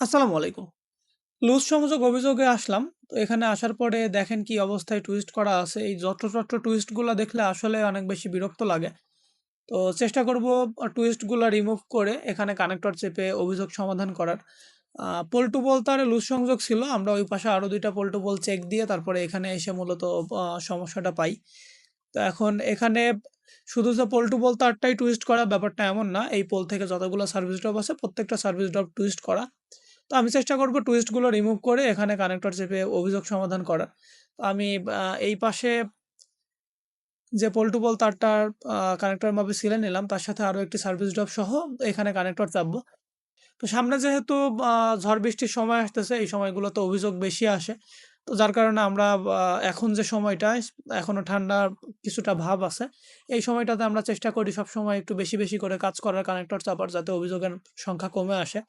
আসসালামু আলাইকুম। লুজ সংযোগ অভিযোগে আসলাম। তো এখানে আসার পরে দেখেন কি অবস্থায় টুইস্ট করা আছে। এই যত্রতত্র টুইস্টগুলো দেখলে আসলে অনেক বেশি বিরক্ত লাগে। তো চেষ্টা করব টুইস্টগুলো রিমুভ করে এখানে কানেক্টর চেপে অভিযোগ সমাধান করার। আ বল তারে লুজ সংযোগ ছিল। আমরা ওই পাশে আরও ২ টা বল চেক দিয়ে তারপরে এখানে এসে মূলত সমস্যাটা পাই। তো এখন এখানে শুধু যে পোল টু পোল তারটাই টুইস্ট করা ব্যাপারটা এমন না। এই পোল থেকে যতগুলো সার্ভিস ড্রপ আছে, প্রত্যেকটা সার্ভিস ড্রপ টুইস্ট করা। তো আমি চেষ্টা করব টুইস্টগুলো রিমুভ করে এখানে কানেক্টর চেপে অভিযোগ সমাধান করার। তো আমি এই পাশে যে পোল টু পোল তারটার কানেক্টর মাপে সিলে নিলাম তার সাথে আরও একটি সার্ভিস ড্রপ সহ এখানে কানেক্টর চাপবো। তো সামনে যেহেতু ঝড় বৃষ্টির সময় আসতেছে এই সময়গুলোতে অভিযোগ বেশি আসে। তো যার কারণে আমরা এখন যে সময়টা এখনও ঠান্ডার কিছুটা ভাব আছে। এই সময়টাতে আমরা চেষ্টা করি সবসময় একটু বেশি, বেশি করে কাজ করার কানেক্টর চাপার যাতে অভিযোগের সংখ্যা কমে আসে।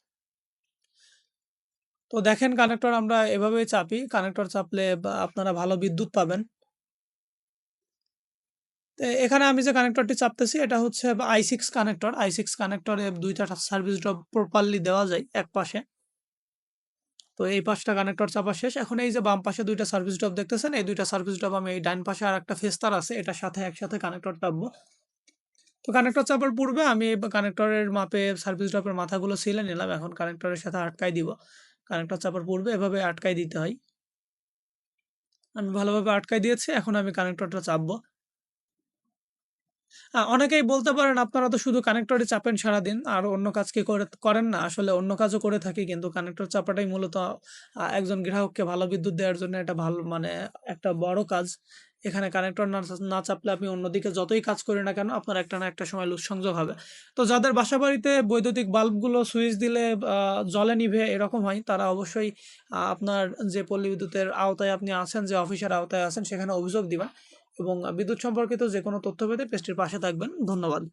তো দেখেন কানেক্টর আমরা এভাবেই চাপি। কানেক্টর চাপলে আপনারা ভালো বিদ্যুৎ পাবেন। এখানে আমি যে কানেক্টরটি চাপতেছি এটা হচ্ছে আই সিক্স কানেক্টর। i6 কানেক্টরে ২ টা সার্ভিস ড্রপ প্রপারলি দেওয়া যায় এক পাশে। তো এই পাশটা কানেক্টর চাপা শেষ। এখন এই যে বাম পাশে দুইটা সার্ভিস ড্রপ দেখতেছেন, এই দুইটা সার্ভিস ড্রপ আমি এই ডাইন পাশে আর একটা ফেস্তার আছে এটার সাথে একসাথে কানেক্টর টানবো। তো কানেক্টর চাপার পূর্বে আমি কানেক্টরের মাপে সার্ভিস ড্রপের মাথাগুলো ছিলে নিলাম। এখন কানেক্টরের সাথে আটকায় দিব। কানেক্টর চাপার পড়বে, এভাবে আটকাই দিতে হয়। আমি ভালোভাবে আটকাই দিয়েছি। এখন আমি কানেক্টরটা চাপবো। অনেকেই বলতে পারেন আপনারা তো শুধু কানেক্টরই চাপেন সারাদিন। আর অন্য কাজ কি করে করেন না? আসলে অন্য কাজও করে থাকি কিন্তু কানেক্টর চাপাটাই মূলত একজন গ্রাহককে ভালো বিদ্যুৎ দেওয়ার জন্য এটা ভালো মানে একটা বড় কাজ। এখানে কানেক্টর না চাপলে আপনি অন্যদিকে যতই কাজ করি না কেন আপনার একটা না একটা সময় লুজ সংযোগ হবে। তো যাদের বাসা বাড়িতে বৈদ্যুতিক বাল্বগুলো সুইচ দিলে আ জ্বলে নিভে এরকম হয় তারা অবশ্যই আপনার যে পল্লী বিদ্যুতের আওতায় আপনি আছেন, যে অফিসের আওতায় আছেন সেখানে অভিযোগ দিবেন এবং বিদ্যুৎ সম্পর্কিত যে কোনো তথ্য পেতে পেজটির পাশে থাকবেন। ধন্যবাদ।